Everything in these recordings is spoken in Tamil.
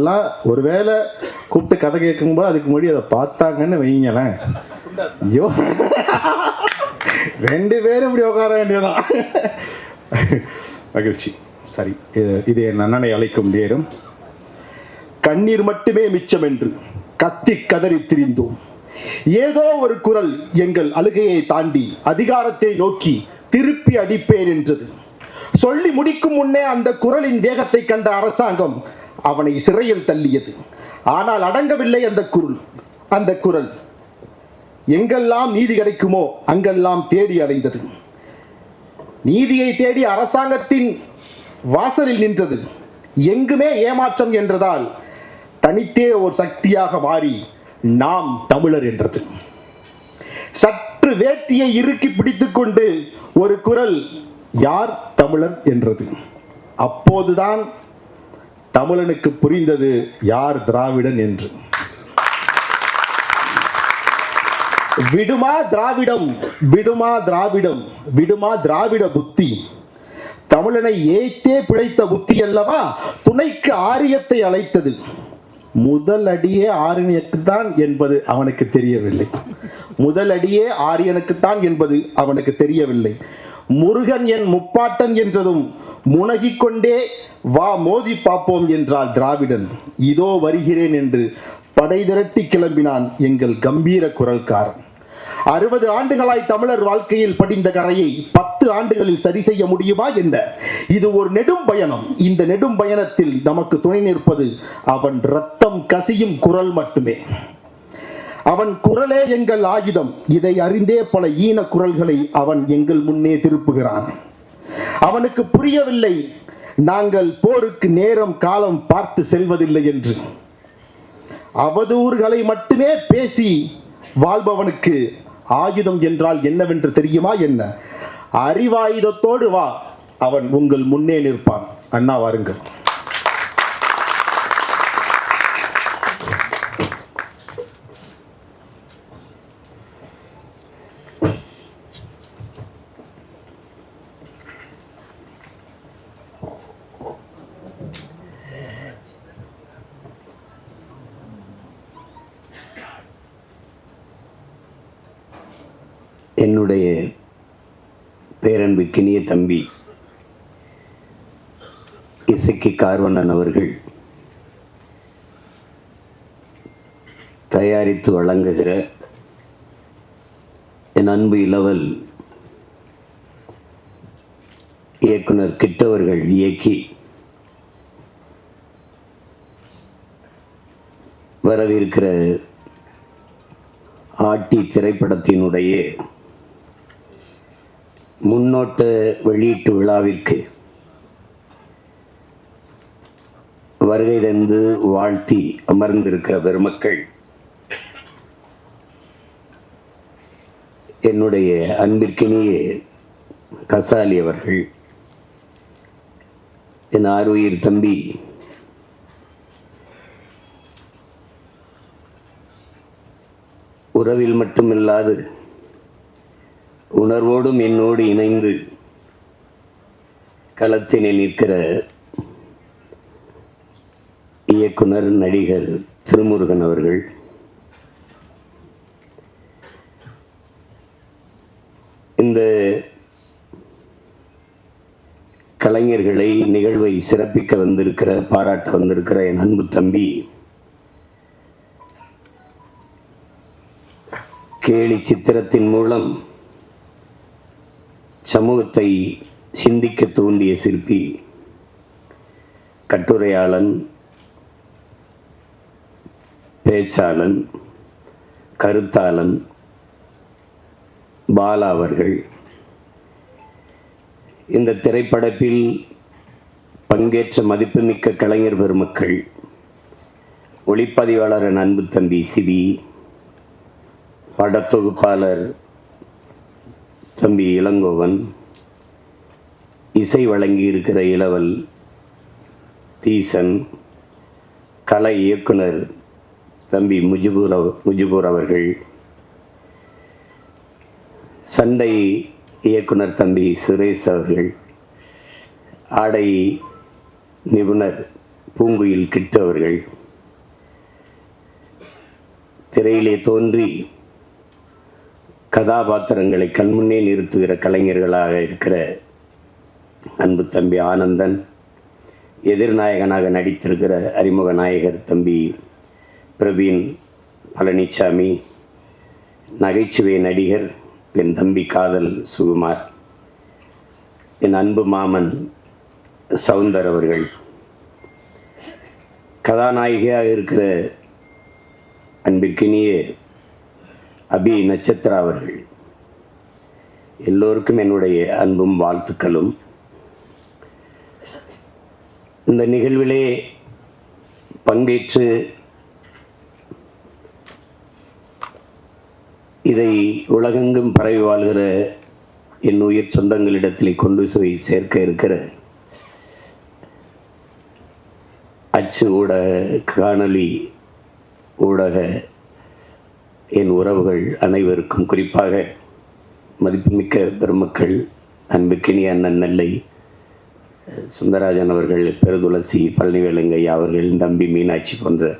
அவங்கெல்லாம் ஒருவேளை கூப்பிட்டு கதை கேட்கும்போது அதுக்கு முன்னாடி அதை பார்த்தாங்கன்னு வைங்களேன். ஐயோ. ரெண்டு பேரும் இப்படி உட்கார வேண்டியதான் மகிழ்ச்சி. சரி இது என் அண்ணனை அழைக்கும் நேரம். கண்ணீர் மட்டுமே மிச்சம் என்று கத்தி கதறி திரிந்தோம். ஏதோ ஒரு குரல் எங்கள் அழுகையை தாண்டி அதிகாரத்தை நோக்கி திருப்பி அடிப்பேன் என்றது. சொல்லி முடிக்கும் முன்னே அந்த குரலின் வேகத்தை கண்ட அரசாங்கம் அவனை சிறையில் தள்ளியது. ஆனால் அடங்கவில்லை அந்த குரல் அந்த குரல். எங்கெல்லாம் நீதி கிடைக்குமோ அங்கெல்லாம் தேடி அடைந்தது நீதியை தேடி அரசாங்கத்தின் வாசலில் நின்றது. எங்குமே ஏமாற்றம் என்றதால் தனித்தே ஒரு சக்தியாக மாறி நாம் தமிழர் என்றது. சற்று வேட்டியை இறுக்கி பிடித்துக்கொண்டு ஒரு குரல் யார் தமிழர்? என்றது. அப்போதுதான் தமிழனுக்கு புரிந்தது யார் திராவிடன் என்று. விடுமா திராவிடம் விடுமா திராவிடம் விடுமா திராவிட புத்தி. தமிழனை ஏய்த்தே பிழைத்த புத்தி அல்லவா? துணைக்கு ஆரியத்தை அழைத்தது. முதல் அடியே ஆரியனுக்குத்தான் என்பது அவனுக்கு தெரியவில்லை. முதல் அடியே ஆரியனுக்குத்தான் என்பது அவனுக்கு தெரியவில்லை. முருகன் என் முப்பாட்டன் என்றதும் முனகிக்கொண்டே வா மோதி பார்ப்போம் என்றால் திராவிடன். இதோ வருகிறேன் என்று படை திரட்டி கிளம்பினான் எங்கள் கம்பீர குரல்காரன். அறுபது ஆண்டுகளாய் தமிழர் வாழ்க்கையில் படிந்த கரையை பத்து ஆண்டுகளில் சரி செய்ய முடியுமா என்ன? இது ஒரு நெடும் பயணம். இந்த நெடும் பயணத்தில் நமக்கு துணை நிற்பது அவன் ரத்தம் கசியும் குரல் மட்டுமே. அவன் குரலே எங்கள் ஆயுதம். இதை அறிந்தே பல ஈன குரல்களை அவன் எங்கள் முன்னே திருப்புகிறான். அவனுக்கு புரியவில்லை. நாங்கள் போருக்கு நேரம் காலம் பார்த்து செல்வதில்லை என்று. அவதூறுகளை மட்டுமே பேசி வாழ்பவனுக்கு ஆயுதம் என்றால் என்னவென்று தெரியுமா என்ன? அறிவாயுதத்தோடு வா. அவன் உங்கள் முன்னே நிற்பான். அண்ணா வாருங்கள். என்னுடைய பேரன்புக்கினிய தம்பி இசக்கி கார்வண்ணன் அவர்கள் தயாரித்து வழங்குகிற என் அன்பு இளவல் இயக்குனர் கிட்டவர்கள் இயக்கி வரவிருக்கிற ஆட்டி திரைப்படத்தினுடைய முன்னோட்ட வெளியீட்டு விழாவிற்கு வருகை தந்து வாழ்த்தி அமர்ந்திருக்கிற பெருமக்கள் என்னுடைய அன்பிற்கினிய கசாலி அவர்கள் என் ஆறுயிர் தம்பி உறவில் மட்டுமில்லாது உணர்வோடும் என்னோடு இணைந்து களத்தினில் நிற்கிற இயக்குனர் நடிகர் திருமுருகன் அவர்கள் இந்த கலைஞர்களை நிகழ்வை சிறப்பிக்க வந்திருக்கிற பாராட்ட வந்திருக்கிற என் அன்பு தம்பி கேலி சித்திரத்தின் மூலம் சமூகத்தை சிந்திக்க தூண்டிய சிற்பி கட்டுரையாளன் பேச்சாளன் கருத்தாளன் பாலா அவர்கள். இந்த திரைப்படத்தில் பங்கேற்ற மதிப்புமிக்க கலைஞர் பெருமக்கள் ஒளிப்பதிவாளர் அன்பு தம்பி சிவி படத்தொகுப்பாளர் தம்பி இளங்கோவன் இசை வழங்கியிருக்கிற இளவல் தீசன் கலை இயக்குனர் தம்பி முஜிபூர் முஜிபூர் அவர்கள் சண்டை இயக்குனர் தம்பி சுரேஷ் அவர்கள் ஆடை நிபுணர் பூங்குயில் கிட்டு அவர்கள் திரையிலே தோன்றி கதாபாத்திரங்களை கண்முன்னே நிறுத்துகிற கலைஞர்களாக இருக்கிற அன்பு தம்பி ஆனந்தன் எதிர்நாயகனாக நடித்திருக்கிற அறிமுக நாயகர் தம்பி பிரவீன் பழனிசாமி நகைச்சுவை நடிகர் என் தம்பி காதல் சுகுமார் என் அன்பு மாமன் சவுந்தர் அவர்கள். கதாநாயகியாக இருக்கிற அன்பிற்கினிய அபி நட்சத்திரா அவர்கள். எல்லோருக்கும் என்னுடைய அன்பும் வாழ்த்துக்களும். இந்த நிகழ்விலே பங்கேற்று இதை உலகெங்கும் பரவி வாழ்கிற என் உயிர் சொந்தங்களிடத்திலே கொண்டு போய் சேர்க்க இருக்கிற அச்சு ஊடக காணொளி ஊடக என் உறவுகள் அனைவருக்கும் குறிப்பாக மதிப்புமிக்க பெருமக்கள் அன்புக்கினிய அண்ணன் நெல்லை சுந்தரராஜன் அவர்கள் பெருதுளசி பழனிவேலுங்கை அவர்கள் தம்பி மீனாட்சி போன்ற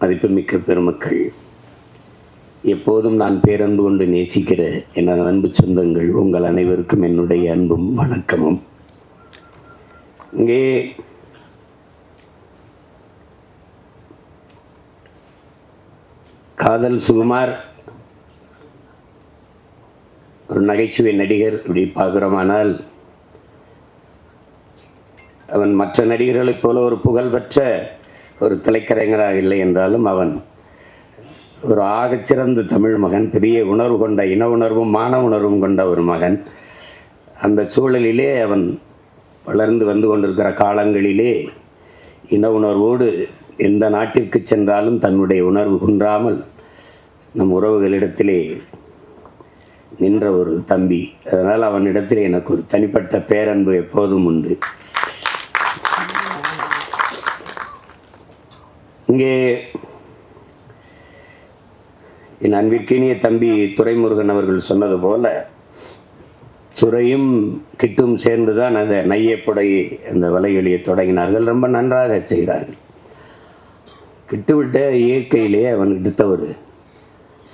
மதிப்புமிக்க பெருமக்கள். எப்போதும் நான் பேரன்பு கொண்டு நேசிக்கிற என் அன்பு சொந்தங்கள் உங்கள் அனைவருக்கும் என்னுடைய அன்பும் வணக்கமும். இங்கே காதல் சுகுமார். ஒரு நகைச்சுவை நடிகர் இப்படி பார்க்குறோமானால் அவன் மற்ற நடிகர்களைப் போல ஒரு புகழ்பெற்ற ஒரு திரைக்கலைஞராக இல்லை என்றாலும் அவன் ஒரு ஆகச்சிறந்த தமிழ் மகன் பெரிய உணர்வு கொண்ட இன உணர்வும் மான உணர்வும் கொண்ட ஒரு மகன். அந்த சூழலிலே அவன் வளர்ந்து வந்து கொண்டிருக்கிற காலங்களிலே இன உணர்வோடு எந்த நாட்டிற்கு சென்றாலும் தன்னுடைய உணர்வு குன்றாமல் நம் உறவுகளிடத்திலே நின்ற ஒரு தம்பி. அதனால் அவனிடத்தில் எனக்கு ஒரு தனிப்பட்ட பேரன்பு எப்போதும் உண்டு. இங்கே என் அன்பிற்கினிய தம்பி துரைமுருகன் அவர்கள் சொன்னது போல துறையும் கிட்டும் சேர்ந்து தான் அந்த நையப்புடை அந்த வலையொலியை தொடங்கினார்கள். ரொம்ப நன்றாக செய்தார்கள். கிட்டுவிட்ட இயற்கையிலே அவனுக்கிட்ட ஒரு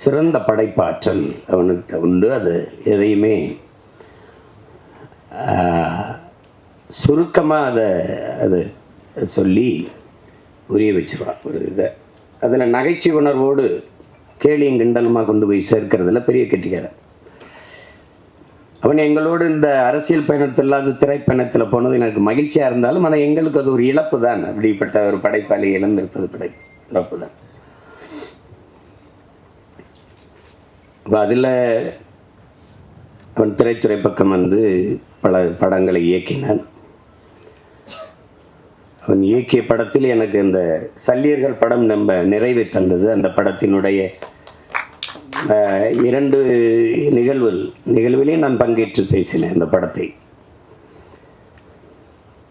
சிறந்த படைப்பாற்றல் அவனுக்கு உண்டு. அது எதையுமே சுருக்கமாக அதை அது சொல்லி புரிய வச்சிருவான் ஒரு இதை. அதில் நகைச்சுவை உணர்வோடு கேலியும் கிண்டலுமாக கொண்டு போய் சேர்க்கறதுல பெரிய கெட்டிக்காரன். அவன் எங்களோடு இந்த அரசியல் பயணத்தில் இல்லாத திரைப்பயணத்தில் போனது எனக்கு மகிழ்ச்சியாக இருந்தாலும் ஆனால் எங்களுக்கு அது ஒரு இழப்பு தான் அப்படிப்பட்ட ஒரு படைப்பாளி இழந்திருப்பது படை இழப்பு தான். இப்போ அதில் அவன் திரைத்துறை பக்கம் வந்து பல படங்களை இயக்கினான். அவன் இயக்கிய படத்தில் எனக்கு இந்த சல்லியர்கள் படம் நம்ம நிறைவை தந்தது. அந்த படத்தினுடைய இரண்டு நிகழ்வுகள் நிகழ்விலையும் நான் பங்கேற்று பேசினேன் இந்த படத்தை.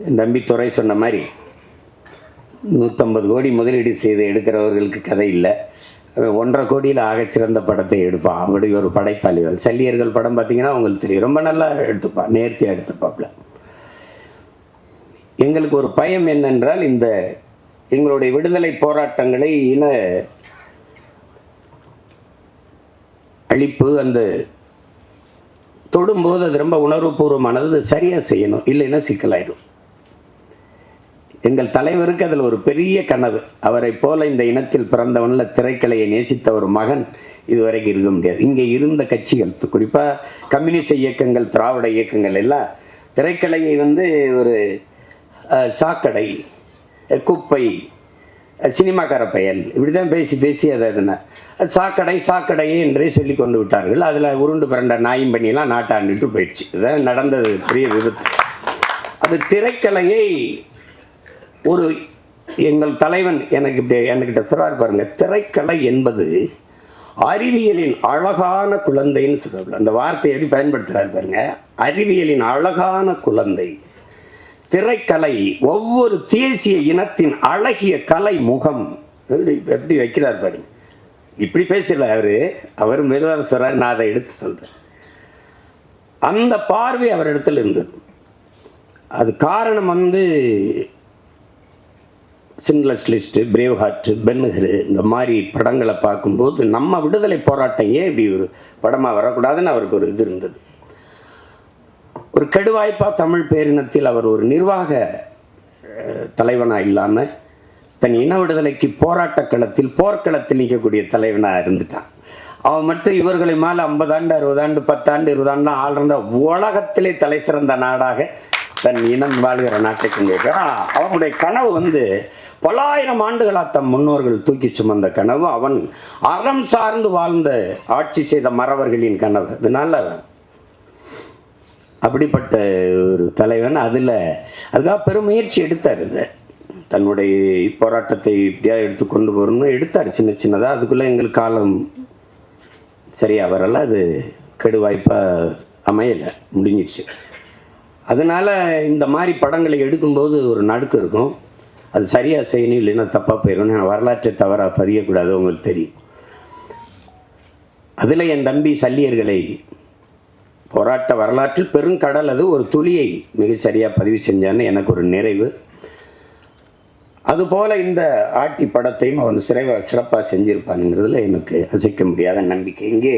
என் தம்பி துறை சொன்ன மாதிரி நூற்றம்பது கோடி முதலீடு செய்து எடுக்கிறவர்களுக்கு கதை இல்லை. ஒன்றரை கோடியில் ஆகச்சிறந்த படத்தை எடுப்பான் அப்படி ஒரு படைப்பாளிகள். சல்லியர்கள் படம் பார்த்தீங்கன்னா அவங்களுக்கு தெரியும். ரொம்ப நல்லா எடுத்துப்பான் நேர்த்தியாக எடுத்துப்பாப்ல. எங்களுக்கு ஒரு பயம் என்னென்றால் இந்த எங்களுடைய விடுதலை போராட்டங்களை இன அழிப்பு அந்த தொடும்போது அது ரொம்ப உணர்வுபூர்வமானது. சரியாக செய்யணும். இல்லைன்னா சிக்கலாயிடும் எங்கள் தலைவருக்கு அதில் ஒரு பெரிய கனவு. அவரை போல இந்த இனத்தில் பிறந்தவனில் திரைக்கலையை நேசித்த ஒரு மகன் இதுவரைக்கும் இருக்க முடியாது. இங்கே இருந்த கட்சிகள் குறிப்பாக கம்யூனிஸ்ட் இயக்கங்கள் திராவிட இயக்கங்கள் எல்லாம் திரைக்கலையை வந்து ஒரு சாக்கடை குப்பை சினிமாக்கார பயல் இப்படி தான் பேசி பேசி அதை எதுனா சாக்கடை சாக்கடை என்றே சொல்லி கொண்டு விட்டார்கள். அதில் உருண்டு பிறண்ட நாயும் பண்ணியெல்லாம் நாட்டாண்டுட்டு போயிடுச்சு. இதான் நடந்தது பெரிய விபத்து. அது திரைக்கலையை ஒரு எங்கள் தலைவன் எனக்கு இப்படி என்கிட்ட சொல்கிறார் பாருங்க திரைக்கலை என்பது அறிவியலின் அழகான குழந்தைன்னு சொல்றாரு. அந்த வார்த்தையை எப்படி பயன்படுத்துகிறாரு பாருங்க அறிவியலின் அழகான குழந்தை. திரைக்கலை ஒவ்வொரு தேசிய இனத்தின் அழகிய கலை முகம். எப்படி எப்படி வைக்கிறார் பாருங்க. இப்படி பேசல அவரு அவர் மெதுவாக சொல்றார் நான் அதை எடுத்து சொல்றேன். அந்த பார்வை அவர் இடத்துல இருந்தது. அது காரணம் வந்து சின்லஸ் லிஸ்ட்டு பிரேவ் ஹார்ட்டு பென்னுகரு இந்த மாதிரி படங்களை பார்க்கும்போது நம்ம விடுதலை போராட்டம் ஏன் இப்படி ஒரு படமாக வரக்கூடாதுன்னு அவருக்கு ஒரு இது இருந்தது. ஒரு கெடுவாய்ப்பா தமிழ் பேரினத்தில் அவர் ஒரு நிர்வாக தலைவனாக இல்லாமல் தன் இன விடுதலைக்கு போராட்ட களத்தில் போர்க்களத்தில் நிற்கக்கூடிய தலைவனாக இருந்துட்டான். அவன் மட்டும் இவர்களை மேலே ஐம்பதாண்டு அறுபதாண்டு பத்தாண்டு இருபதாண்டு ஆள்றந்த உலகத்திலே தலை சிறந்த நாடாக தன் இனம் வாழ்கிற நாட்டை கொண்டிருக்கிறான் அவனுடைய கனவு வந்து பல்லாயிரம் ஆண்டுகளாக தம் முன்னோர்கள் தூக்கி சுமந்த கனவு அவன் அறம் சார்ந்து வாழ்ந்த ஆட்சி செய்த மறவர்களின் கனவு. அதனால அப்படிப்பட்ட ஒரு தலைவன் அதில் அதுக்காக பெரும் முயற்சி எடுத்தார் இது. தன்னுடைய போராட்டத்தை இப்படியாக எடுத்து கொண்டு போகணும்னு எடுத்தார் சின்ன சின்னதாக அதுக்குள்ளே எங்களுக்கு காலம் சரியாக வரல. அது கெடுவாய்ப்பாக அமையலை. முடிஞ்சிச்சு அதனால் இந்த மாதிரி படங்களை எடுக்கும்போது ஒரு நடுக்கு இருக்கும். அது சரியாக செய்யணும் இல்லைன்னா தப்பாக போயிடும் நான் வரலாற்றை தவறாக பதியக்கூடாது உங்களுக்கு தெரியும். அதில் என் தம்பி சல்லியர்களை போராட்ட வரலாற்றில் பெருங்கடல் அது ஒரு துளியை மிகச்சரியாக பதிவு செஞ்சான்னு எனக்கு ஒரு நிறைவு. அதுபோல் இந்த ஆட்டி படத்தையும் அவன் சிறைவாக சிறப்பாக செஞ்சிருப்பானுங்கிறதுல எனக்கு அசைக்க முடியாத நம்பிக்கை. இங்கே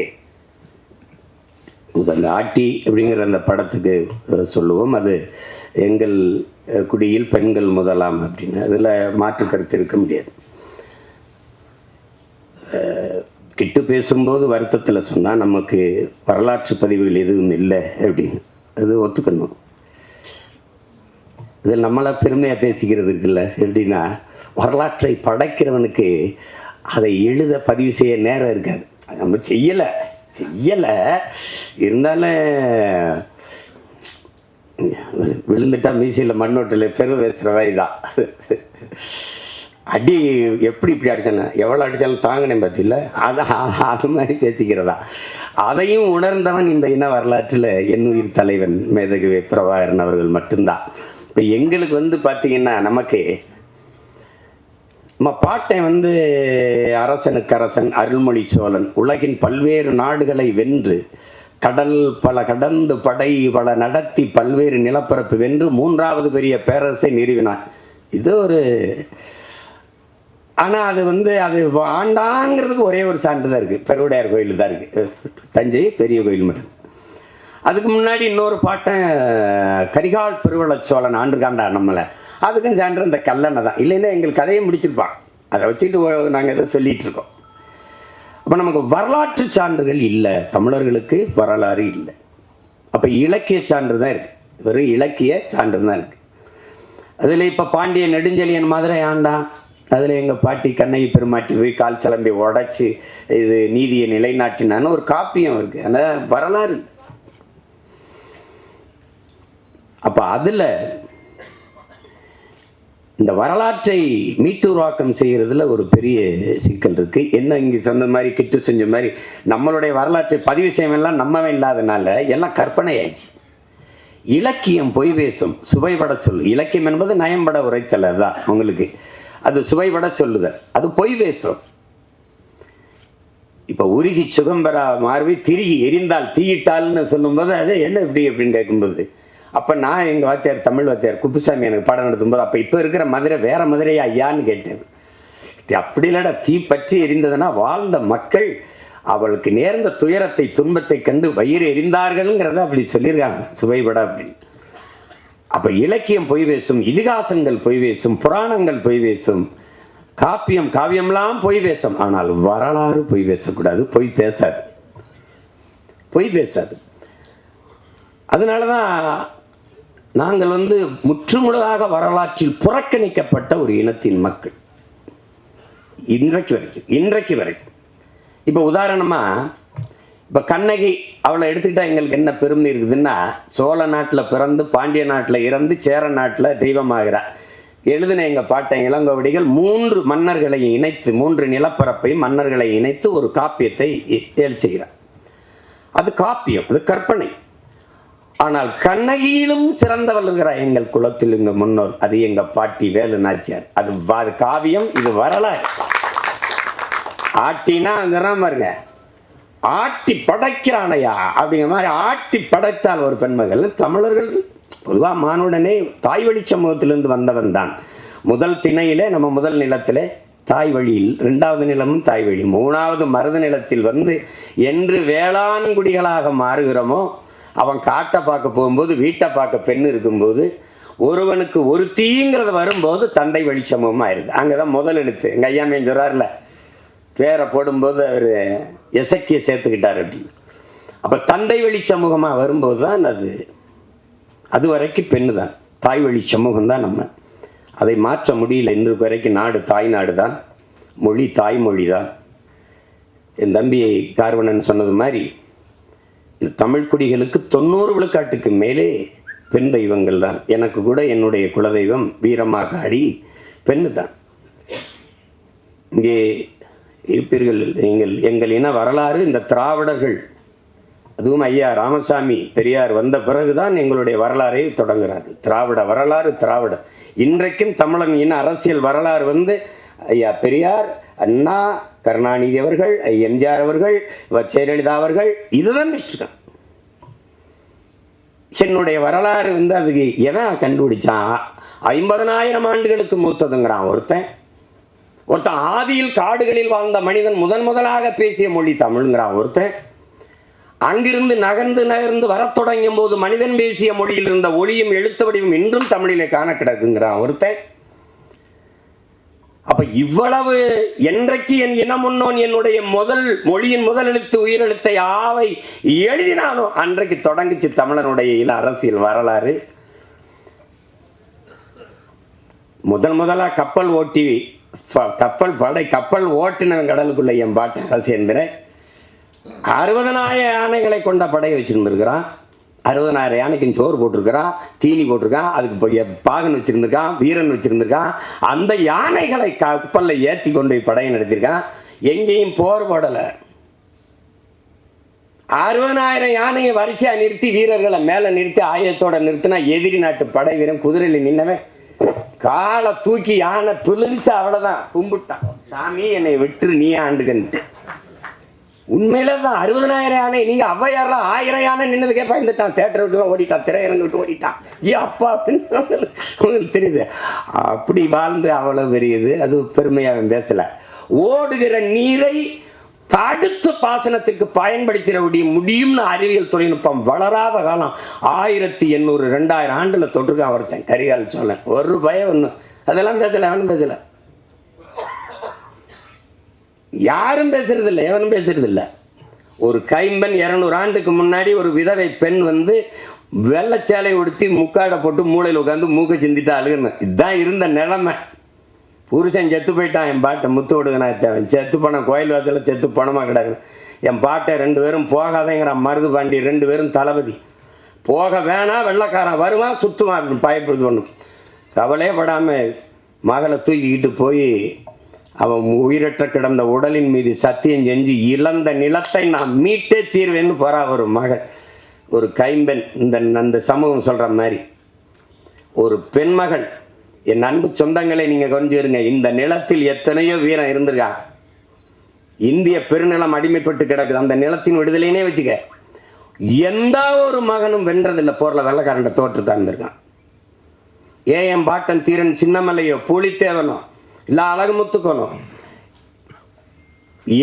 அந்த ஆட்டி அப்படிங்கிற அந்த படத்துக்கு சொல்லுவோம். அது எங்கள் குடியில் பெண்கள் முதலாம் அப்படின்னு. அதில் மாற்று கருத்து இருக்க முடியாது. கிட்டு பேசும்போது வருத்தத்தில் சொன்னால் நமக்கு வரலாற்று பதிவுகள் எதுவும் இல்லை அப்படின்னு. அது ஒத்துக்கணும். இது நம்மளை பெருமையாக பேசிக்கிறது இருக்குல்ல எப்படின்னா வரலாற்றை படைக்கிறவனுக்கு அதை எழுத பதிவு செய்ய நேரம் இருக்காது. நம்ம செய்யலை செய்யலை. இருந்தாலும் விழுந்துட்டா மீசியில் மண்ணோட்டில் பெரும் பேசுகிற மாதிரி தான் அடி எப்படி இப்படி அடித்தானே எவ்வளோ அடித்தாலும் தாங்கினேன் பார்த்தில அதான் அது மாதிரி பேசிக்கிறதா. அதையும் உணர்ந்தவன் இந்த இன வரலாற்றில் என்னுயிர் தலைவன் மேதகு பிரபாகரன் அவர்கள் மட்டும்தான். இப்போ எங்களுக்கு வந்து பார்த்திங்கன்னா நமக்கு நம்ம பாட்டை வந்து அரசனுக்கு அரசன் அருள்மொழி சோழன் உலகின் பல்வேறு நாடுகளை வென்று கடல் பல கடந்து படை பல நடத்தி பல்வேறு நிலப்பரப்பு வென்று மூன்றாவது பெரிய பேரரசை நிறுவினார். இது ஒரு ஆனால் அது வந்து அது ஆண்டாங்கிறதுக்கு ஒரே ஒரு சான்று தான் இருக்குது பெருவுடையார் கோயில் தான் இருக்குது தஞ்சை பெரிய கோயில் மட்டும். அதுக்கு முன்னாடி இன்னொரு பாட்டன் கரிகால் பெருவளச்சோழன் சோழன் ஆண்டுகாண்டா நம்மளை. அதுக்கும் சான்று இந்த கல்லணை தான். இல்லைன்னா எங்கள் கதையை முடிச்சிருப்பான். அதை வச்சுட்டு நாங்கள் எதோ சொல்லிகிட்டு இருக்கோம். அப்போ நமக்கு வரலாற்று சான்றுகள் இல்லை. தமிழர்களுக்கு வரலாறு இல்லை. அப்போ இலக்கிய சான்று தான் இருக்குது வெறும் இலக்கிய சான்று தான் இருக்குது அதில் இப்போ பாண்டிய நெடுஞ்செழியன் மதுரை ஆண்டான் அதில் எங்கள் பாட்டி கண்ணகி பெருமாட்டி போய் கால் சிலம்பி உடைச்சி இது நீதியை நிலைநாட்டினான்னு ஒரு காப்பியம் இருக்குது ஆனால் வரலாறு அப்போ அதில் இந்த வரலாற்றை மீட்டுருவாக்கம் செய்கிறதுல ஒரு பெரிய சிக்கல் இருக்குது என்ன இங்கே சொன்ன மாதிரி கிட்டு செஞ்ச மாதிரி நம்மளுடைய வரலாற்றை பதிவு செய்யலாம் நம்மவே இல்லாதனால எல்லாம் கற்பனை ஆயிடுச்சு இலக்கியம் பொய் பேசும் சுவைபட சொல்லு. இலக்கியம் என்பது நயம்பட உரைத்தல் அதுதான் உங்களுக்கு. அது சுவைபட சொல்லுதல் அது பொய் பேசும். இப்போ உருகி சுகம்பரா மாறுவி மார்பை திருகி எரிந்தால் தீயிட்டால்னு சொல்லும்போது அது என்ன இப்படி அப்படின்னு கேட்கும்போது அப்போ நான் எங்கள் வாத்தியார் தமிழ் வாத்தியார் குப்புசாமி எனக்கு பாடம் நடத்தும்போது அப்போ இப்போ இருக்கிற மதுரை வேற மதுரையா ஐயான்னு கேட்டேன். அப்படி இல்லடா தீ பற்றி எரிந்ததுன்னா வாழ்ந்த மக்கள் அவளுக்கு நேர்ந்த துயரத்தை துன்பத்தை கண்டு வயிறு எரிந்தார்கள்ங்கிறத அப்படி சொல்லியிருக்காங்க. சுவைபட அப்படின்னு அப்போ இலக்கியம் பொய் பேசும் இதிகாசங்கள் பொய் பேசும் புராணங்கள் பொய் பேசும் காப்பியம் காவியம்லாம் பொய் பேசும். ஆனால் வரலாறு பொய் பேசக்கூடாது பொய் பேசாது. பொய் பேசாது. அதனால தான் நாங்கள் வந்து முற்றுமுழுதாக வரலாற்றில் புறக்கணிக்கப்பட்ட ஒரு இனத்தின் மக்கள். இன்றைக்கு வரைக்கும் இன்றைக்கு வரைக்கும். இப்போ உதாரணமாக இப்போ கண்ணகி அவளை எடுத்துக்கிட்டா எங்களுக்கு என்ன பெருமை இருக்குதுன்னா சோழ நாட்டில் பிறந்து பாண்டிய நாட்டில் இறந்து சேர நாட்டில் தெய்வமாகிறார் எழுதின எங்கள் பாட்டை இளங்கோவடிகள் மூன்று மன்னர்களை இணைத்து மூன்று நிலப்பரப்பையும் மன்னர்களை இணைத்து ஒரு காப்பியத்தை எழுச்சுகிறார் செய்கிறார். அது காப்பியம் அது கற்பனை. ஆனால் கண்ணகியிலும் சிறந்தவள் இருக்கிறார் எங்கள் குலத்தில் எங்கள் முன்னோர். அது எங்கள் பாட்டி வேலு நாச்சியார். அது அது காவியம் இது வரலாறு. ஆட்டினா அங்கதான் பாருங்க. ஆட்டி படைக்கிறானையா? அப்படிங்கிற மாதிரி ஆட்டி படைத்தால் ஒரு பெண்மகள். தமிழர்கள் பொதுவாக மானுடனே தாய் வழி சமூகத்திலிருந்து வந்தவன் தான். முதல் திணையிலே நம்ம முதல் நிலத்திலே தாய் வழியில் ரெண்டாவது நிலமும் தாய் வழி. மூணாவது மருத நிலத்தில் வந்து என்று வேளாண் குடிகளாக மாறுகிறோமோ அவன் காட்டை பார்க்க போகும்போது வீட்டை பார்க்க பெண் இருக்கும்போது ஒருவனுக்கு ஒரு தீங்கிறது வரும்போது தந்தை வழி சமூகமாக ஆயிடுது. அங்கே தான் முதல் எழுத்து. எங்கள் ஐயாமையன் சொல்கிறார்ல பேரை போடும்போது அவர் எசக்கிய சேர்த்துக்கிட்டார் அப்படின்னு. அப்போ தந்தை வழி சமூகமாக வரும்போது தான் அது அது வரைக்கும் பெண்ணு தான் தாய் வழி சமூகம் தான் நம்ம. அதை மாற்ற முடியல. இன்று வரைக்கும் நாடு தாய் நாடு தான் மொழி தாய்மொழி தான் என் தம்பி கார்வணன் சொன்னது மாதிரி இந்த தமிழ் குடிகளுக்கு தொண்ணூறு விழுக்காட்டுக்கு மேலே பெண் தெய்வங்கள் தான். எனக்கு கூட என்னுடைய குலதெய்வம் வீரமாகாடி பெண்ணு தான் இங்கே இருப்பீர்கள் எங்கள் எங்கள் இன வரலாறு இந்த திராவிடர்கள் அதுவும் ஐயா ராமசாமி பெரியார் வந்த பிறகுதான் எங்களுடைய வரலாறை தொடங்குகிறார்கள் திராவிட வரலாறு திராவிட. இன்றைக்கும் தமிழன் இன அரசியல் வரலாறு வந்து ஐயா பெரியார் அண்ணா கருணாநிதி அவர்கள் எம்ஜிஆர் அவர்கள் வ. ஜெயலலிதா அவர்கள் இதுதான் இஷ்டம் என்னுடைய வரலாறு வந்து அதுக்கு எவன் கண்டுபிடிச்சான் ஐம்பதனாயிரம் ஆண்டுகளுக்கு மூத்ததுங்கிறான் ஒருத்தன். ஒருத்தன் ஆதியில் காடுகளில் வாழ்ந்த மனிதன் முதன் முதலாக பேசிய மொழி தமிழ்ங்கிறான் ஒருத்தன். அங்கிருந்து நகர்ந்து நகர்ந்து வரத் தொடங்கும் போது மனிதன் பேசிய மொழியில் இருந்த ஒளியும் எழுத்து வடிவும் இன்றும் தமிழிலே காண கிடக்குங்கிறான் ஒருத்தன். அப்ப இவ்வளவு என்றைக்கு என் இனம் முன்னோன் என்னுடைய முதல் மொழியின் முதல் எழுத்து உயிரெழுத்தை ஆவை எழுதினானோ அன்றைக்கு தொடங்குச்சு தமிழனுடைய இன அரசியல் வரலாறு. முதன் முதலாக கப்பல் ஓட்டி கப்பல் படை கப்பல் ஓட்டினவன் கடலுக்குள்ள என் பாட்டு அரசேந்திரன் அறுபதனாயிரம் யானைகளை கொண்ட படையை வச்சிருந்திருக்கிறான். அறுபதனாயிரம் யானைக்கும் சோறு போட்டிருக்கிறான் தீனி போட்டிருக்கான் அதுக்கு பாகன் வச்சுருந்துருக்கான் வீரன் வச்சுருந்துருக்கான் அந்த யானைகளை கப்பலில் ஏற்றி கொண்டு போய் படையை நடத்தியிருக்கான் எங்கேயும் போர் போடலை. அறுபதனாயிரம் யானையை வரிசையா நிறுத்தி வீரர்களை மேலே நிறுத்தி ஆயத்தோட நிறுத்தினா எதிரி நாட்டு படை வீரன் குதிரையில் நின்னவன். காலை தூக்கி யானை பிளிச்சு அவ்வளோதான் கும்பிட்டான். சாமி என்னை விட்டுரு நீ ஆண்டுகன்ட்டு உண்மையில தான் அறுபதனாயிரம் யானை நீங்க ஔவையார்லாம் ஆயிரம் யானை நின்னதுக்கே பயந்துட்டான். தேட்டர் விட்டு ஓடிட்டான் திரையரங்கு விட்டு ஓடிட்டான். ஏ அப்பா அப்படின்னு உங்களுக்கு தெரியுது. அப்படி வாழ்ந்து அவ்வளவு பெரியது அது பெருமையாக அவன் பேசல. ஓடுகிற நீரை தடுத்து பாசனத்துக்கு பயன்படுத்திட முடியும்னு அறிவியல் தொழில்நுட்பம் வளராத காலம். ஆயிரத்தி எண்ணூறு ரெண்டாயிரம் ஆண்டுல தொட்டிருக்கான் ஒருத்தன் கரிகால் சொல்ல ஒரு பயம் ஒன்று அதெல்லாம் பேசல அவனும் பேசலை. யாரும் பேசுறது இல்லை எவனும் பேசுறது இல்லை ஒரு கைம்பெண் இரநூறு ஆண்டுக்கு முன்னாடி ஒரு விதவை பெண் வந்து வெள்ளச்சேலை உடுத்தி முக்காடை போட்டு மூளையில் உட்காந்து மூக்கை சிந்திட்டு அழுகணும் இதுதான் இருந்த நிலைமை. புருஷன் செத்து போயிட்டான் என் பாட்டை முத்து விடுங்கண்ணா அவன் செத்து பணம் கோயில் வாசலில் செத்து பணமாக கிடக்கு என் பாட்டை ரெண்டு பேரும் போகாதேங்கிறான் மருது பாண்டி ரெண்டு பேரும் தளபதி. போக வேணாம் வெள்ளைக்காரன் வருவான் சுற்றுவான் அப்படின்னு பயப்படுது ஒன்று கவலையே படாமல் மகளை தூக்கிக்கிட்டு போய் அவன் உயிரற்ற கிடந்த உடலின் மீது சத்தியம் செஞ்சு இழந்த நிலத்தை நான் மீட்டே தீர்வேன்னு போறா ஒரு மகள். ஒரு கைம்பெண். இந்த அந்த சமூகம் சொல்ற மாதிரி. ஒரு பெண்மகள். என் அன்பு சொந்தங்களை நீங்க கொஞ்சம் இருங்க. இந்த நிலத்தில் எத்தனையோ வீரம் இருந்திருக்கா? இந்திய பெருநிலம் அடிமைப்பட்டு கிடக்குது. அந்த நிலத்தின் விடுதலைனே வச்சுக்க. எந்த ஒரு மகனும் வென்றதில்லை. போர்ல வெள்ளக்காரண்ட தோற்று தந்திருக்கான். ஏஎம் பாட்டன் தீரன் சின்னமலையோ புலித்தேவனோ? இல்லை அழகுமுத்துக்கனோ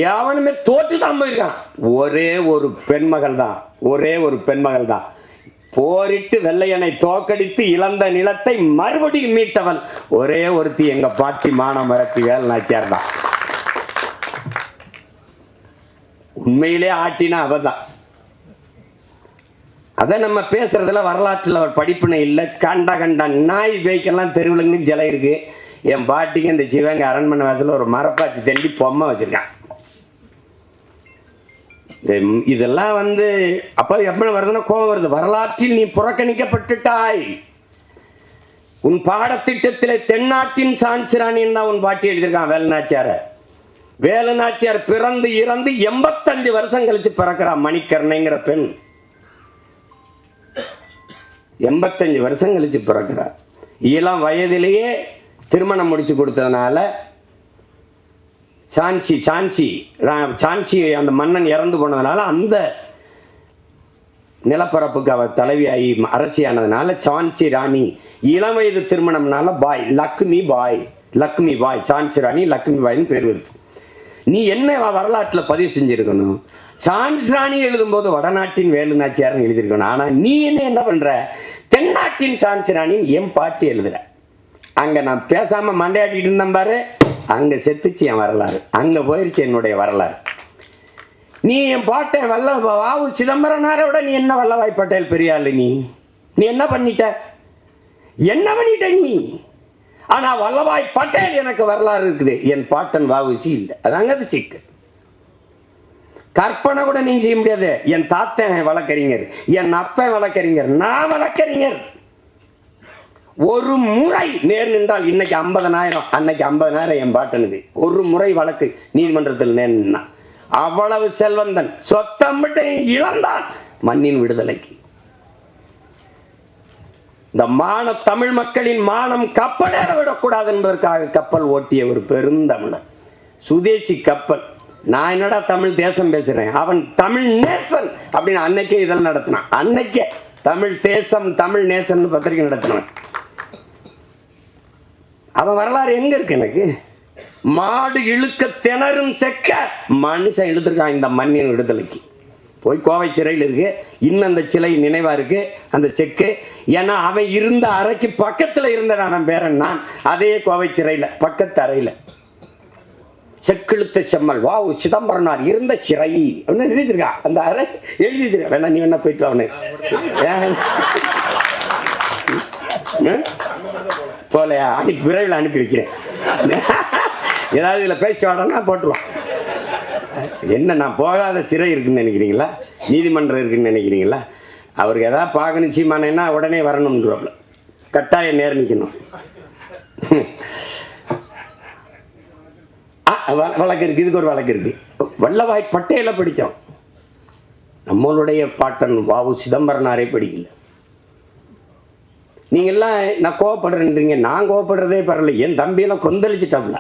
எவனுமே தோற்று தான் போயிருக்கான். ஒரே ஒரு பெண்மகள் தான் ஒரே ஒரு பெண்மகள் தான் போரிட்டு வெள்ளையனை தோக்கடித்து இழந்த நிலத்தை மறுபடியும் மீட்டவன் ஒரே ஒருத்தி எங்க பாட்டி மானமரத்தி வேல் நாச்சியார் தான் உண்மையிலே ஆட்டினா அவ தான் அதை நம்ம பேசுறதுல வரலாற்றில் ஒரு படிப்பினை இல்லை. கண்ட கண்ட நாய் பேய்க்கெல்லாம் தெருவிலங்கும் ஜலை இருக்கு. என் பாட்டிக்கு இந்த சிவங்க அரண்மனை வாசலில் ஒரு மரப்பாச்சி தள்ளி பொம்மை வச்சிருக்கான். இதெல்லாம் வந்து அப்போ எப்படி வருதுன்னா கோபம் வருது. வரலாற்றில் நீ புறக்கணிக்கப்பட்டுட்டாய். உன் பாடத்திட்டத்தில் தென்னாட்டின் சான்சிராணின்னு தான் உன் பாட்டி எழுதியிருக்கான் வேலுநாச்சியார. வேலுநாச்சியார் பிறந்து இறந்து எண்பத்தஞ்சு வருஷம் கழிச்சு பிறக்கிறான் மணிக்கர்ணைங்கிற பெண். எண்பத்தஞ்சு வருஷம் கழிச்சு பிறக்கிறார் இளம் வயதிலேயே திருமணம் முடித்து கொடுத்ததுனால சான்சி சான்சி ரா- சான்சி அந்த மன்னன் இறந்து போனதுனால அந்த நிலப்பரப்புக்கு அவர் தலைவியாகி அரசியானதுனால சான்சி ராணி இளம் வயது திருமணம்னால பாய் லக்ஷ்மி பாய் லக்ஷ்மி பாய் சான்சி ராணி லக்ஷ்மி பாய்னு பேர் வருது. நீ என்ன வரலாற்றில் பதிவு செஞ்சுருக்கணும்? சான்ஸ் ராணி எழுதும்போது வடநாட்டின் வேலு நாச்சியார்னு எழுதியிருக்கணும். ஆனால் நீ என்ன என்ன பண்ணுற தென்னாட்டின் சான்ஸ் ராணின்னு என் பாட்டு எழுதுகிற அங்கே நான் பேசாமல் மண்டையாட்டிட்டு இருந்தேன் பாரு. அங்கே செத்துச்சு என் வரலாறு. அங்கே போயிருச்சு என்னுடைய வரலாறு. நீ என் பாட்டை வல்ல வாவு சிதம்பரனாரை விட நீ என்ன வல்லவாய் பட்டேல் பெரியாள் நீ? நீ என்ன பண்ணிட்ட? என்ன பண்ணிட்ட நீ? ஆனா வல்லபாய் பட்டேல் எனக்கு வரலாறு இருக்குது. என் பாட்டன் வாவுசி இல்லை அதாங்க அது சிக்கு. கற்பனை கூட நீங்க செய்ய முடியாது. என் தாத்தன் வழக்கறிஞர். என் அப்பன் வழக்கறிஞர். நான் வழக்கறிஞர். ஒரு முறை நேர் நின்றால் இன்னைக்கு ஐம்பதனாயிரம் அன்னைக்கு ஐம்பதனாயிரம் என் பாட்டனுக்கு ஒரு முறை வழக்கு நீதிமன்றத்தில் நேர் நின்னா. அவ்வளவு செல்வந்தன் சொத்தம் விட்டு இழந்தான் மண்ணின் விடுதலைக்கு. இந்த மான தமிழ் மக்களின் மானம் கப்பலேற விடக்கூடாது என்பதற்காக கப்பல் ஓட்டிய ஒரு பெருந்தமிழன் சுதேசி கப்பல். நான் என்னடா தமிழ் தேசம் பேசுறேன்? அவன் தமிழ் நேசன் அப்படின்னு அன்னைக்கே இதெல்லாம் நடத்தினான். அன்னைக்கே தமிழ் தேசம் தமிழ் நேசன் பத்திரிகை நடத்தினான். அவன் வரலாறு எங்க இருக்கு எனக்கு? மாடு இழுக்க திணறும் செக்க மனுஷன் இழுத்துருக்கான் இந்த மண்ணின் விடுதலைக்கு. போய் கோவை சிறையில் இருக்கு. இன்னும் அந்த சிலை நினைவா இருக்கு. அந்த செக்கு. ஏன்னா அவன் இருந்த அறைக்கு பக்கத்தில் இருந்த நான் பேரன் நான். அதே கோவை சிறையில் பக்கத்து அறையில். செக்கிழுத்த செம்மல். வா சிதம்பரனார் இருந்த சிறை. அப்படின்னு எழுதியிருக்கா. அந்த அறை எழுதியிருக்கா. வேணா நீ வேணா போயிட்டு அவனு. போலையா அனுப்பி விரைவில் அனுப்பி வைக்கிறேன் ஏதாவது இதில் பேச்சு வாடனா போட்டுருவான் என்ன நான் போகாத சிறை இருக்குன்னு நினைக்கிறீங்களா? நீதிமன்றம் இருக்குன்னு நினைக்கிறீங்களா? அவருக்கு எதாவது பார்க்கணும் சீமானேன்னா உடனே வரணும்ன்றப்பல கட்டாயம் நேர் நிற்கணும். ஆ, வ- வழக்கு இருக்கு இதுக்கு ஒரு வழக்கு இருக்கு. வல்லவாய் பட்டேல படித்தோம். நம்மளுடைய பாட்டன் வாவு சிதம்பரனாரே படிக்கல. நீங்கள்லாம் நான் கோவப்படுறேன்றீங்க. நான் கோவப்படுறதே பரவாயில்ல. என் தம்பியெல்லாம் கொந்தளிச்சிட்டாப்ல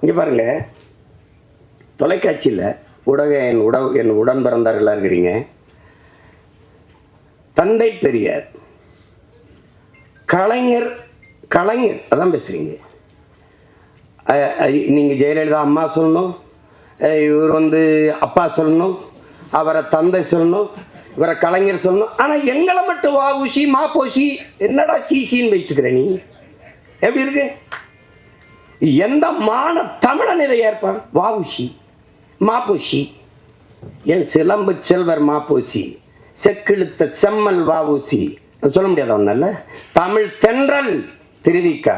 இங்கே பாருங்கள் தொலைக்காட்சியில் உடக என் உட என் உடன் பிறந்தார்களாக இருக்கிறீங்க. தந்தை பெரியார். கலைஞர் கலைஞர். அதான் பேசுகிறீங்க நீங்கள் ஜெயலலிதா அம்மா சொல்லணும். இவர் வந்து அப்பா சொல்லணும். அவரை தந்தை சொல்லணும். இவரை கலைஞர் சொல்லணும். ஆனால் எங்களை மட்டும் வா ஊசி மா போசி என்னடா சீசின்னு வச்சுட்டுக்கிற நீ? எப்படி இருக்கு? எந்த மான தமிழன் இதை ஏற்பான் வாவுசி மாப்பூசி என் சிலம்பு செல்வர் மாப்பூசி செக்கிழுத்த செம்மல் ஊசி. சொல்ல முடியாத ஒன்னல்ல தமிழ் தென்றல் திருவிக்கா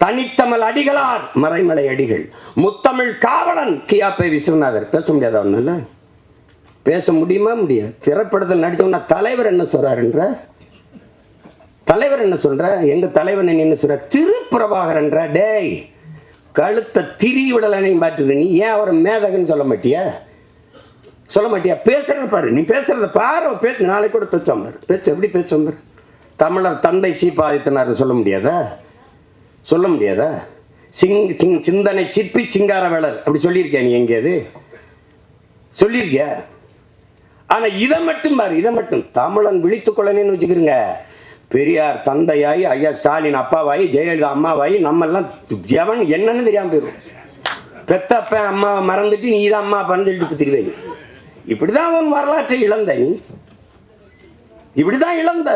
தனித்தமிழ் அடிகளார் மறைமலை அடிகள். முத்தமிழ் காவலன் கியாப்பை விஸ்வநாதர். பேச முடியாத ஒன்னல்ல பேச முடியுமா முடியாது. திரைப்படத்தில் நடித்தோம்னா தலைவர் என்ன சொல்கிறாருன்ற தலைவர் என்ன சொல்கிற எங்கள் தலைவன் என்ன சொல்கிற திருப்பிரபாகரன்ற. டேய் கழுத்தை திரி விடலனையும் பாட்டுது நீ ஏன் அவரை மேதகன்னு சொல்ல மாட்டியா? சொல்ல மாட்டியா? பேசுறத பாரு. நீ பேசுறத பாரு. அவன் பேசு நாளைக்கு கூட பேசுவான் பாரு. பேச்சு எப்படி பேசுவான் பாரு? தமிழர் தந்தை சீபாதித்தனார்னு சொல்ல முடியாதா? சொல்ல முடியாதா? சிங் சிங் சிந்தனை சிற்பி சிங்கார வேளர் அப்படி சொல்லியிருக்கியா நீ எங்கேயாவது? சொல்லியிருக்கியா? ஆனால் இதை மட்டும் பாரு இதை மட்டும். தமிழன் விழித்துக்கொள்ளனேன்னு வச்சுக்கிறங்க பெரியார் தந்தையாய் ஐயா ஸ்டாலின் அப்பாவாயி ஜெயலலிதா அம்மாவாயி நம்ம எல்லாம் எவன் என்னன்னு தெரியாமல் போயிடும் பெத்தப்ப அம்மாவை மறந்துட்டு நீ தான் அம்மா அப்பான்னு சொல்லிட்டு திருவேங்க இப்படிதான் அவன் வரலாற்றை இழந்த. நீ இப்படிதான் இழந்த.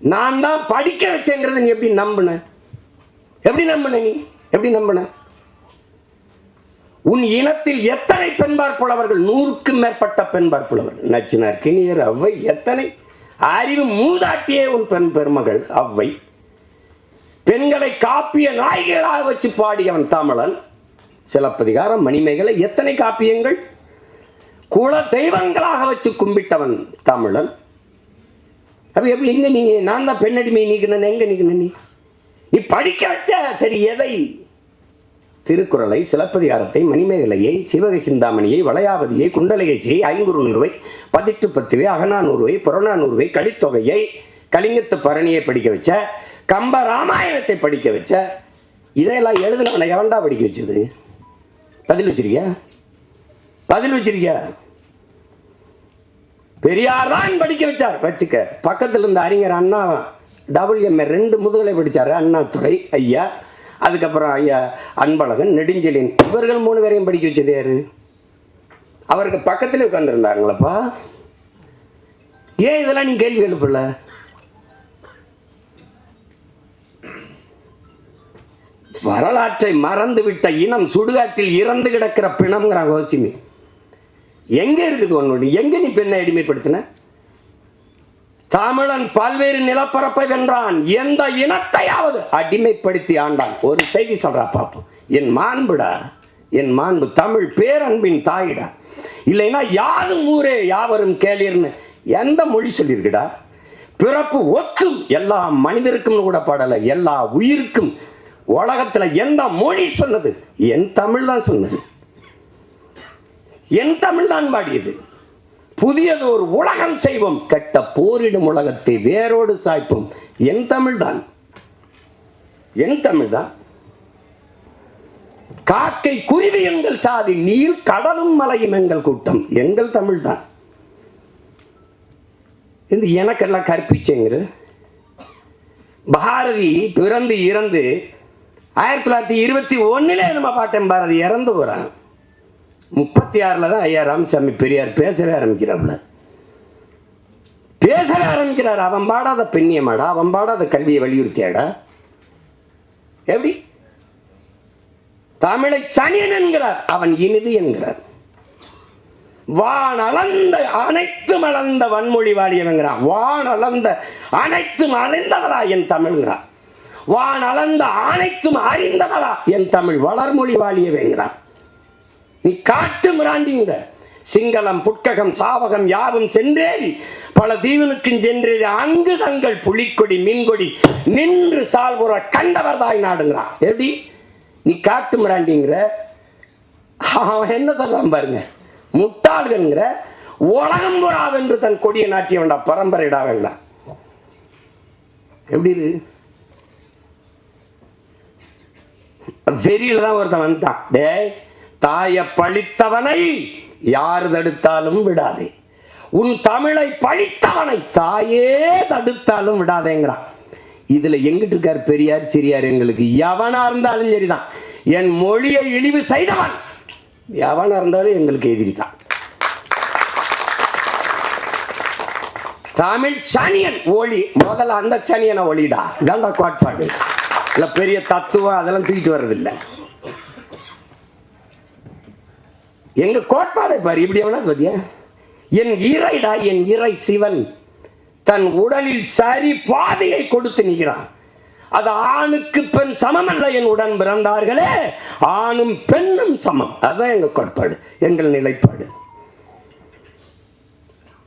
நான் தான் படிக்க வச்சேங்கிறத நீ எப்படி நம்பின? எப்படி நம்பின நீ? எப்படி நம்பின? உன் இனத்தில் எத்தனை பெண்பார் புலவர்கள் நூறுக்கும் மேற்பட்ட பெண்பார் புலவர்கள் நச்சினார் கிணியர் அவ்வை எத்தனை? அறிவு மூதாட்டியே உன் பெண் பெருமகள் அவ்வை. பெண்களை காப்பிய நாய்களாக வச்சு பாடியவன் தமிழன் சிலப்பதிகாரம் மணிமேகலை எத்தனை காப்பியங்கள்? குல தெய்வங்களாக வச்சு கும்பிட்டவன் தமிழன் அப்ப எப்படி எங்க நீ? நான் தான் பெண்ணடிமை நீக்கணும் எங்க நீக்கணும் நீ? நீ படிக்க வச்ச சரி எதை திருக்குறளை சிலப்பதிகாரத்தை மணிமேகலையை சிவகை சிந்தாமணியை வளையாவதியை குண்டலகேசியை ஐங்குறுநூறுவை பதிட்டு பத்துவை அகநானூறுவை புறநானூறுவை கடித்தொகையை கலிங்கத்து பரணியை படிக்க வச்ச கம்ப ராமாயணத்தை படிக்க வச்ச இதையெல்லாம் எழுதுனவனை எவன்டா படிக்க வச்சது? பதில் வச்சிருக்கியா? பதில் வச்சிருக்கியா? பெரியார் படிக்க வச்சார். வச்சுக்க பக்கத்தில் இருந்த அறிஞர் அண்ணா டபுள்யூஎம்ஏ ரெண்டு முதுகலை படித்தார் அண்ணா துறை ஐயா. அதுக்கப்புறம் ஐயா அன்பழகன் நெடுஞ்செழியன் இவர்கள் மூணு பேரையும் படிக்க வச்சது யார்? அவருக்கு பக்கத்தில் உட்காந்துருந்தாங்களப்பா ஏன் இதெல்லாம் நீ கேள்வி எழுப்பல வரலாற்றை மறந்துவிட்ட இனம் சுடுகாட்டில் இறந்து கிடக்கிற பிணம்ங்கிறாங்க கோசிமி எங்கே இருக்குது ஒன்று எங்கே நீ பெண்ணை அடிமைப்படுத்தின? தமிழன் பல்வேறு நிலப்பரப்பை வென்றான். எந்த இனத்தையாவது அடிமைப்படுத்தி ஆண்டான். ஒரு செய்தி சொல்றா பாப்போம் என் மாண்புடா என் மாண்பு தமிழ் பேரன்பின் தாயிடா. இல்லைன்னா யாரும் ஊரே யாவரும் கேளீர்னு எந்த மொழி சொல்லியிருக்குடா பிறப்பு ஒக்கும் எல்லா மனிதருக்கும் கூட பாடலை எல்லா உயிருக்கும். உலகத்தில் எந்த மொழி சொன்னது? என் தமிழ் தான் சொன்னது. என் தமிழ் தான் பாடியது. புதியது ஒரு உலகம் செய்வோம் கெட்ட போரிடும் உலகத்தை வேரோடு சாய்ப்போம். என் தமிழ்தான் என் தமிழ்தான் காக்கை குருவி எங்கள் சாதி நீர் கடலும் மலையும் எங்கள் கூட்டம். எங்கள் தமிழ்தான் இந்த இது எனக்கெல்லாம் கற்பிச்சேங்கிற. பாரதி பிறந்து இறந்து ஆயிரத்தி தொள்ளாயிரத்தி இருபத்தி ஒன்னுலே நம்ம பாட்டன் பாரதி இறந்து போறான். முப்பத்தி ஆறுல தான் ஐயா ராமசாமி பெரியார் பேசவே ஆரம்பிக்கிறாப்ல பேசவே ஆரம்பிக்கிறார். அவன் பாடாத பெண்ணியமாடா? அவன் பாடாத கல்வியை வலியுறுத்தியாடா? எப்படி? தமிழை சனியன் என்கிறார். அவன் இனிது என்கிறார். வான் அளந்த அனைத்தும் அளந்த வன்மொழி வாழியவங்கிறான் வான் அளந்த அனைத்தும் அழிந்தவரா என் தமிழ்ங்கிறான் வான் அளந்த அனைத்தும் அறிந்தவரா என் தமிழ் வளர்மொழி வாழியவேங்கிறான் நீ காட்டு மிராண்டிங்க சிங்களம் புட்ககம் சாவகம் யாவும் சென்றேன் பல தீவனுக்கும் சென்றேன் அங்கு தங்கள் புலிக்கொடி மீன்கொடி நின்று சால்புற கண்டவர் தாய் நாடுங்கிறான். எப்படி? நீ காட்டு மிராண்டிங்கிற. அவன் என்ன தர்றான் பாருங்க. முட்டாள்கள்ங்கிற உலகம் புறாவென்று தன் கொடியை நாட்டிய வேண்டாம் பரம்பரையிடா வேண்டாம் எப்படி இருக்கு வெறியில் தான் ஒருத்தன் வந்துட்டான். டேய் தாயை பழித்தவனை யார் தடுத்தாலும் விடாதே. உன் தமிழை பழித்தவனை தாயே தடுத்தாலும் விடாதேங்கிறான். இதுல எங்கிட்டு இருக்கார் பெரியார் சிறியார்? எங்களுக்கு எவனா இருந்தாலும் சரிதான். என் மொழியை இழிவு செய்தவன் எவனா இருந்தாலும் எங்களுக்கு எதிரி தான் தமிழ் சனியன் ஒளி முதல்ல அந்த சனியனை ஒளிடா. இதான்டா கோட்பாடு. இல்ல பெரிய தத்துவம் அதெல்லாம் தூக்கிட்டு வர்றதில்லை. எங்க கோட்பாடு பாரு இப்படி எவ்வளோ பாத்தியா என் இறைடா என் இறை சிவன் தன் உடலில் சரி பாதையை கொடுத்து நிற்கிறான். அது ஆணுக்கு பெண் சமம் அல்ல என் உடன் பிறந்தார்களே ஆணும் பெண்ணும் சமம். அதுதான் எங்கள் கோட்பாடு எங்கள் நிலைப்பாடு.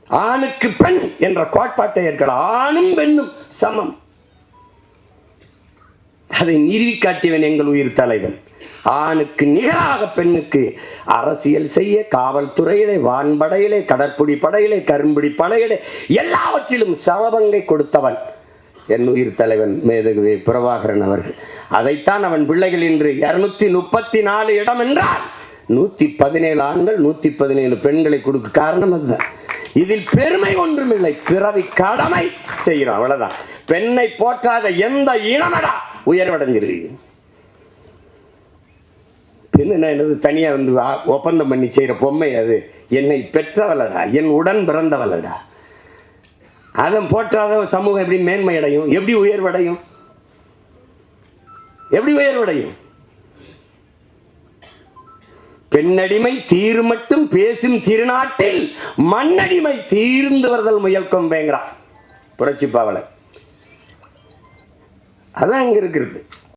ஆணுக்கு பெண் என்ற கோட்பாட்டை ஏற்கலாம் ஆணும் பெண்ணும் சமம். அதை நிறுவி காட்டியவன் எங்கள் உயிர் தலைவன். ஆணுக்கு நிகராக பெண்ணுக்கு அரசியல் செய்ய காவல்துறையிலே வான்படையிலே கடற்புடி படையிலே கரும்புடி படையிலே எல்லாவற்றிலும் சமபங்கை கொடுத்தவன் என் உயிர் தலைவன் மேதகுவே பிரபாகரன் அவர்கள். அதைத்தான் அவன் பிள்ளைகள் இன்று இருநூத்தி முப்பத்தி நாலு இடம் என்றால் நூத்தி பதினேழு ஆண்கள் நூத்தி பதினேழு பெண்களை கொடுக்க காரணம் அதுதான். இதில் பெருமை ஒன்றுமில்லை பிறவி கடமை செய்கிறோம் அவ்வளவுதான். பெண்ணை போற்றாத எந்த இனமடா உயர்வடைஞ்சிருக்கு பெண்ணு என்னது தனியாக வந்து ஒப்பந்தம் பண்ணி செய்கிற பொம்மை அது. என்னை பெற்றவளடா என் உடன் பிறந்தவளடா. அதன் போற்றாத சமூகம் எப்படி மேன்மை அடையும் எப்படி உயர்வடையும்? எப்படி உயர்வடையும்? பெண்ணடிமை தீர் மட்டும் பேசும் திருநாட்டில் மண்ணடிமை தீர்ந்து வருதல் முயல்கும் வேங்கிறான் புரட்சி பாவலை அதான் இங்கே இருக்கிறது.